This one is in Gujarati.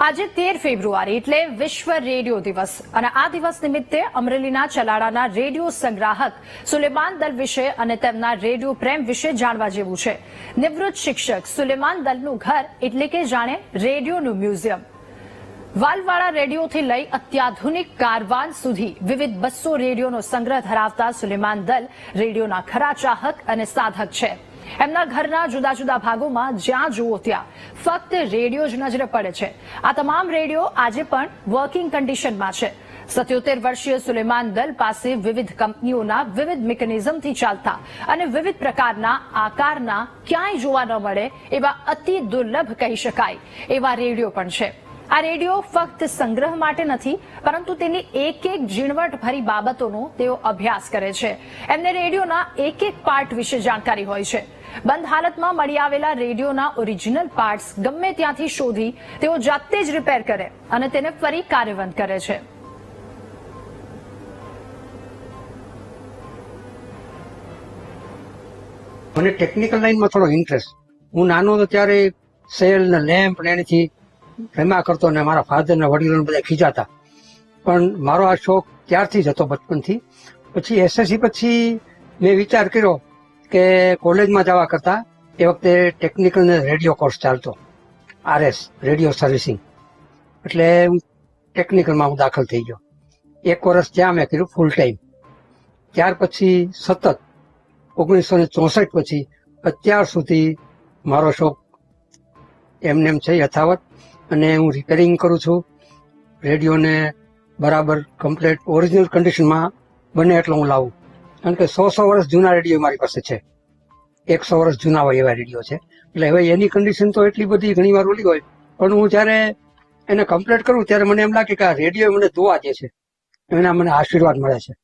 આજે તેર ફેબ્રુઆરી એટલે વિશ્વ રેડિયો દિવસ. અને આ દિવસ નિમિત્તે અમરેલીના ચલાડાના રેડિયો સંગ્રાહક સુલેમાન દલ વિશે અને તેમના રેડિયો પ્રેમ વિશે જાણવા જેવું છે. નિવૃત્ત શિક્ષક સુલેમાન દલનું ઘર એટલે કે જાણે રેડિયોનું મ્યુઝિયમ. વાલવાળા રેડિયોથી લઈ અત્યાધુનિક કારવાન સુધી વિવિધ બસો રેડિયોનો સંગ્રહ ધરાવતા સુલેમાન દલ રેડિયોના ખરા ચાહક અને સાધક છે. એમના ઘરના જુદા જુદા ભાગોમાં જ્યાં જુઓ ત્યાં ફક્ત રેડિયો જ નજરે પડે છે. આ તમામ રેડિયો આજે પણ વર્કિંગ કન્ડિશનમાં છે. સત્યોતેર વર્ષીય સુલેમાન દલ પાસે વિવિધ કંપનીઓના વિવિધ મિકેનિઝમથી ચાલતા અને વિવિધ પ્રકારના આકારના ક્યાંય જોવા ન મળે એવા અતિ દુર્લભ કહી શકાય એવા રેડિયો પણ છે. આ રેડિયો ફક્ત સંગ્રહ માટે નથી, પરંતુ તેની એક એક ઝીણવટ ભરી બાબતોનો તેઓ અભ્યાસ કરે છે. એમને રેડિયોના એક એક પાર્ટ વિશે જાણકારી હોય છે. બંધ હાલતમાં મળી આવેલા રેડિયોના ઓરિજિનલ પાર્ટ્સ ગમે ત્યાંથી શોધી તેઓ જાતે જ રિપેર કરે અને તેને ફરી કાર્યવંત કરે છે. મને ટેકનિકલ લાઈનમાં થોડો ઇન્ટરેસ્ટ હું નાનો હતો ત્યારે સેલ ને લેમ્પ ને એનાથી રમ્યા કરતો ને મારા ફાધર ને વડીલો બધા ખીજાતા. પણ મારો આ શોખ ત્યારથી જ હતો બચપનથી. પછી એસએસસી પછી મેં વિચાર કર્યો કે કોલેજમાં જવા કરતા એ વખતે ટેકનિકલ ને રેડિયો કોર્સ ચાલતો. આરએસ રેડિયો સર્વિસિંગ એટલે ટેકનિકલમાં હું દાખલ થઈ ગયો. એક વર્ષ ત્યાં મેં કર્યું ફૂલ ટાઈમ ત્યાર પછી સતત, ઓગણીસો ને ચોસઠ પછી અત્યાર સુધી મારો શોખ એમને એમ છે યથાવત અને હું રિપેરિંગ કરું છું. રેડિયોને બરાબર કમ્પ્લીટ ઓરિજિનલ કન્ડિશનમાં બને એટલો હું લાવું. કારણ કે સો સો વર્ષ જૂના રેડિયો મારી પાસે છે. એકસો વર્ષ જૂના હોય એવા રેડિયો છે. એટલે હવે એની કન્ડિશન તો એટલી બધી ઘણી વાર ઓલી હોય. પણ હું જ્યારે એને કમ્પ્લીટ કરું ત્યારે મને એમ લાગે કે આ રેડિયો મને દુઆ દે છે. એના મને આશીર્વાદ મળે છે.